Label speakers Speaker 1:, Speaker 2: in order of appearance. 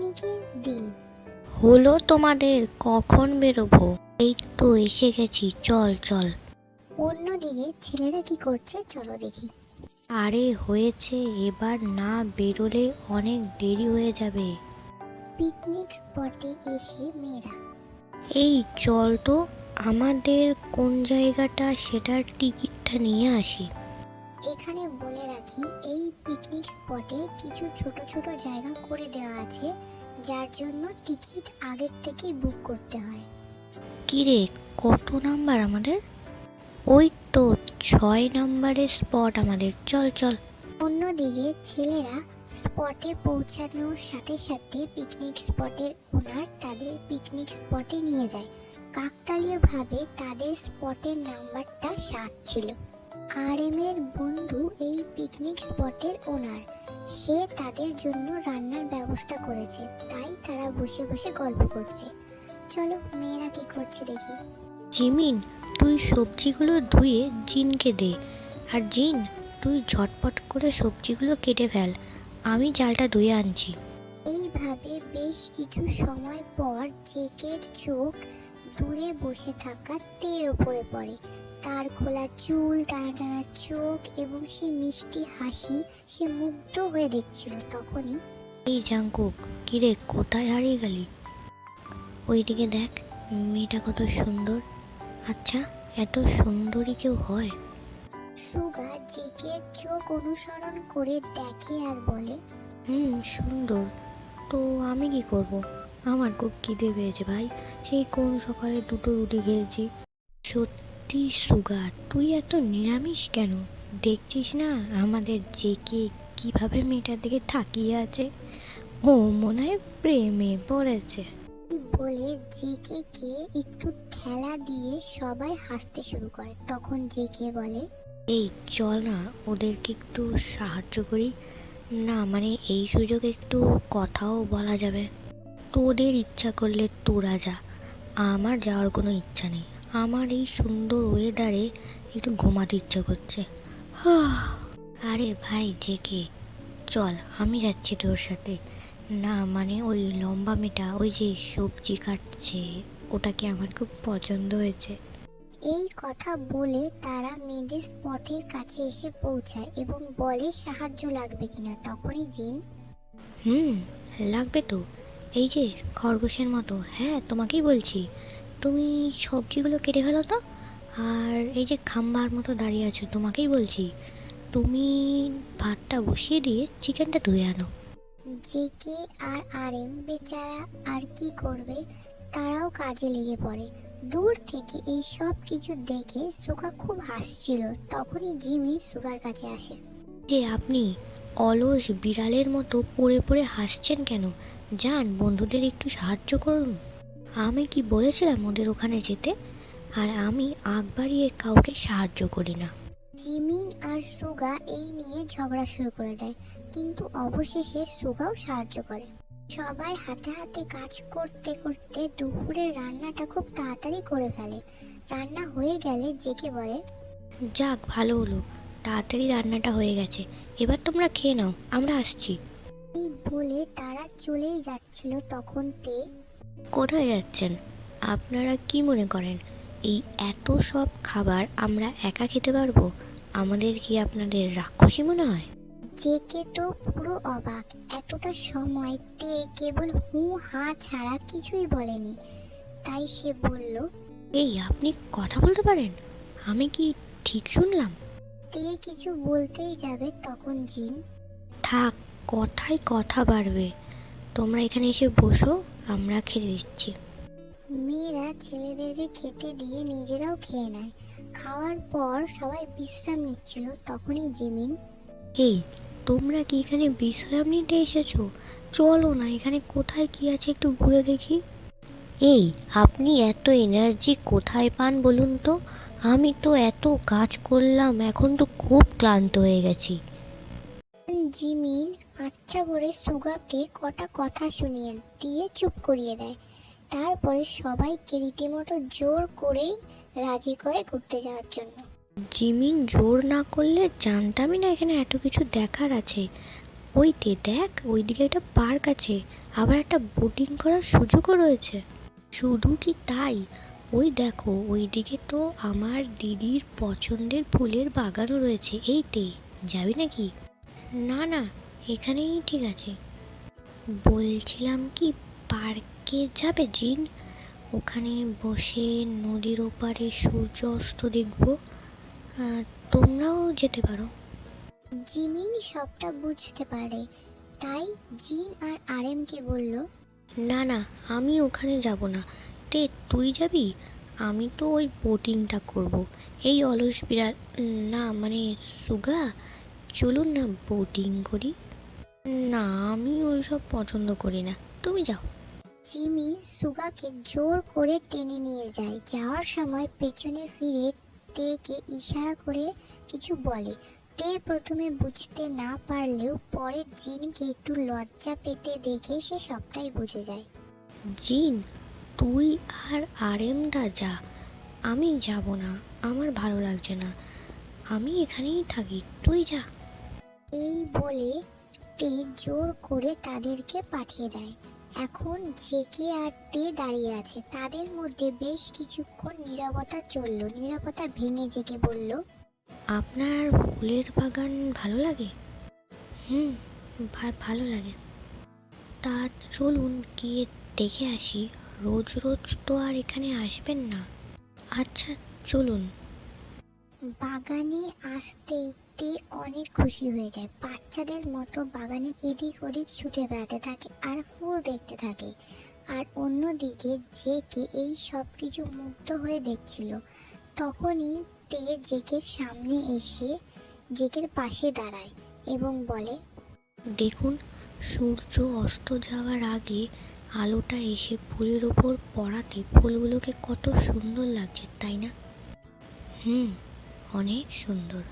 Speaker 1: পিকনিকের দিন।
Speaker 2: হলো তোমাদের কখন বেরোবো? এই তো এসে গেছি, চল চল।
Speaker 1: অন্যদিকে ছেলেরা কি করছে? চলো দেখি।
Speaker 2: আরে, হয়েছে, এবার না বেরোলে অনেক দেরি হয়ে যাবে।
Speaker 1: পিকনিক স্পটে এসে মেয়েরা।
Speaker 2: এই, চল তো, আমাদের কোন জায়গাটা সেটার টিকিটটা নিয়ে আসি।
Speaker 1: এখানে বলে রাখি এই পিকনিক স্পটে কিছু ছোট ছোট জায়গা করে দেওয়া আছে যার জন্য টিকিট আগের থেকেই বুক করতে হয়।
Speaker 2: কিরে কত নাম্বার আমাদের? ওই তো ছয় নাম্বারের স্পট আমাদের চল চল।
Speaker 1: অন্যদিকে ছেলেরা স্পটে পৌঁছানোর সাথে সাথে পিকনিক স্পটের ওনার তাদের পিকনিক স্পটে নিয়ে যায়। কাকতালীয়ভাবে তাদের স্পটের নাম্বারটা সাত ছিল। আর এম এর বন্ধু এই পিকনিক স্পটের ওনার সে তাদের জন্য রান্নার ব্যবস্থা করেছে তাই তারা বসে বসে গল্প করছে। চলো মেয়েরা কি করছে দেখি।
Speaker 2: জিমিন তুই সবজিগুলো ধুয়ে জিনকে দে। আর জিন তুই ঝটপট করে সবজিগুলো কেটে ফেল। আমি জালটা ধুয়ে আনছি।
Speaker 1: এইভাবে বেশ কিছু সময় পর জেকের চোখ দূরে বসে থাকা তের ওপরে পড়ে। তার খোলা চুল টানা টানা চোখ এবং সে মিষ্টি হাসি সে মুগ্ধ হয়ে দেখছিল তখনই।
Speaker 2: এই জাঙ্কুক কিরে কোথায় হারিয়ে গেলি? ওইদিকে দেখ মেয়েটা কত সুন্দর। আচ্ছা এত সুন্দরী কেউ হয়?
Speaker 1: সুগা জেকের চোখ অনুসরণ করে দেখে আর বলে
Speaker 2: হুম সুন্দর। তো আমি কি করব? আমার খুব খিদে পেয়েছে ভাই। সেই কোন সকালে দুটো রুটি খেয়েছি? সত্যি সুগা তুই এত নিরামিষ কেন? দেখছিস না আমাদের জেকে কীভাবে মেয়েটার দিকে থাকিয়ে আছে? ও মনে হয় প্রেমে পড়েছে।
Speaker 1: বলে জেকে কে একটু ঠেলা দিয়ে সবাই হাসতে শুরু করে। তখন জেকে বলে
Speaker 2: এই চল না ওদেরকে একটু সাহায্য করি। না মানে এই সুযোগে একটু কথাও বলা যাবে। তোদের ইচ্ছা করলে তোরা যা। আমার যাওয়ার কোনো ইচ্ছা নেই। আমার এই সুন্দর ওয়েদারে একটু ঘুমাতে ইচ্ছা করছে। আরে ভাই জেকে চল আমি যাচ্ছি তোর সাথে। না মানে ওই লম্বা মেয়েটা ওই যে সবজি কাটছে ওটাকে আমার খুব পছন্দ হয়েছে।
Speaker 1: এই কথা বলে তারা মেয়েদের স্পটের কাছে এসে পৌঁছায় এবং বলে সাহায্য লাগবে কিনা? তখনই জিন
Speaker 2: হুম লাগবে তো। এই যে খরগোশের মতো হ্যাঁ তোমাকেই বলছি। তুমি সবজিগুলো কেটে ফেলো তো। আর এই যে খাম্বার মতো দাঁড়িয়ে আছো তোমাকেই বলছি তুমি ভাতটা বসিয়ে দিয়ে চিকেনটা ধুয়ে আনো।
Speaker 1: জেকে আর আর এম বেচারা আর কি করবে তারাও কাজে লেগে পড়ে। দূর থেকে এই সব কিছু দেখে সুগা খুব হাসছিল তখনই জিমি সুগার কাছে আসে।
Speaker 2: যে আপনি অলস বিড়ালের মতো পড়ে পড়ে হাসছেন কেন? যান বন্ধুদের একটু সাহায্য করুন। আমি কি বলেছিলাম ওদের ওখানে যেতে? আর আমি আগ বাড়িয়ে কাউকে সাহায্য করি না।
Speaker 1: জিমিন আর সুগা এই নিয়ে ঝগড়া শুরু করে দেয় কিন্তু অবশেষে সুগাও সাহায্য করে। সবাই হাতে হাতে কাজ করতে করতে দুপুরে রান্নাটা খুব তাড়াতাড়ি করে ফেলে। রান্না হয়ে গেলে জেকে বলে
Speaker 2: যাক ভালো হলো। তাড়াতাড়ি রান্নাটা হয়ে গেছে। এবার তোমরা খেয়ে নাও আমরা আসছি।
Speaker 1: এই বলে তারা চলেই যাচ্ছিল তখন তে
Speaker 2: কোথায় যাচ্ছেন? আপনারা কি মনে করেন এই এত সব খাবার আমরা একা খেতে পারব? আমাদের কি আপনাদের রাক্ষসী মনে হয়?
Speaker 1: জেকে তো পুরো অবাক। এতটা সময় তে কেবল হু হা ছাড়া কিছুই বলেনি। তাই সে বলল
Speaker 2: এই আপনি কথা বলতে পারেন? আমি কি ঠিক শুনলাম?
Speaker 1: তে কিছু বলতেই যাবে তখন জিন।
Speaker 2: থাক কথায় কথা বাড়বে। তোমরা এখানে এসে বসো। আমরা খেতে দিচ্ছি।
Speaker 1: মেয়েরা ছেলেদেরকে খেতে দিয়ে নিজেরাও খেয়ে নেয়। খাওয়ার পর সবাই বিশ্রাম নিচ্ছিল। তখনই জিমিন
Speaker 2: এই তোমরা কি এখানে বিশ্রাম নিতে এসেছ? চলো না এখানে কোথায় কি আছে একটু ঘুরে দেখি। এই আপনি এত এনার্জি কোথায় পান বলুন তো? আমি তো এত কাজ করলাম এখন তো খুব ক্লান্ত হয়ে গেছি।
Speaker 1: জিমিন আচ্ছা করে সুগাকে কটা কথা শুনিয়ে দিয়ে চুপ করিয়ে দেয়। তারপরে সবাইকে রীতিমতো জোর করেই রাজি করে ঘুরতে যাওয়ার জন্য।
Speaker 2: জিমিন জোর না করলে জানতামই না এখানে এত কিছু দেখার আছে। ওইতে দেখ, ওইদিকে একটা পার্ক আছে, আবার একটা বোটিং করার সুযোগও রয়েছে। শুধু কি তাই? ওই দেখো, ওইদিকে তো আমার দিদির পছন্দের ফুলের বাগানও রয়েছে এইতে যাবি নাকি? না না এখানেই ঠিক আছে। বলছিলাম কি পার্কে যাবে জিন? ওখানে বসে নদীর ওপারে সূর্য অস্ত দেখব তোমরাও যেতে পারো।
Speaker 1: জিমিন সবটা বুঝতে পারে। তাই জিন আর আরএমকে বলল
Speaker 2: না না আমি ওখানে যাব না। তে তুই যাবি? আমি তো ওই বোটিংটা করব। এই অলস বিড়াল না মানে সুগা? চলুন না বোটিং করি। না আমি ওইসব পছন্দ করি না। তুমি যাও।
Speaker 1: জিমি সুগাকে জোর করে টেনে নিয়ে যায়। যাওয়ার সময় পেছনে ফিরে তেকে ইশারা করে কিছু বলে। তে প্রথমে বুঝতে না পারলেও পরে জিনকে একটু লজ্জা পেতে দেখে সে সবটাই বুঝে যায়।
Speaker 2: জিন তুই আর আরেম দা যা। আমি যাব না। আমার ভালো লাগছে না। আমি এখানেই থাকি। তুই যা।
Speaker 1: এই বলে তে জোর করে তাদেরকে পাঠিয়ে দেয়। এখন জেকে আর তে দাঁড়িয়ে আছে। তাদের মধ্যে বেশ কিছুক্ষণ নীরবতা চলল। নীরবতা ভেঙে জেকে বলল
Speaker 2: আপনার ফুলের বাগান ভালো লাগে? হুম ভালো লাগে। তা চলুন গিয়ে দেখে আসি। রোজ রোজ তো আর এখানে আসবেন না। আচ্ছা চলুন।
Speaker 1: বাগানে আসতে তে অনেক খুশি হয়ে যায়। বাচ্চাদের মতো বাগানে এদিক ওদিক ছুটে বেড়াতে থাকে আর ফুল দেখতে থাকে। আর অন্যদিকে জেকে এই সব কিছু মুগ্ধ হয়ে দেখছিল, তখনই তে জেকের সামনে এসে জেকের পাশে দাঁড়ায় এবং বলে,
Speaker 2: দেখুন, সূর্য অস্ত যাওয়ার আগে আলোটা এসে ফুলের ওপর পড়াতে ফুলগুলোকে কত সুন্দর লাগছে, তাই না? হুম, অনেক সুন্দর।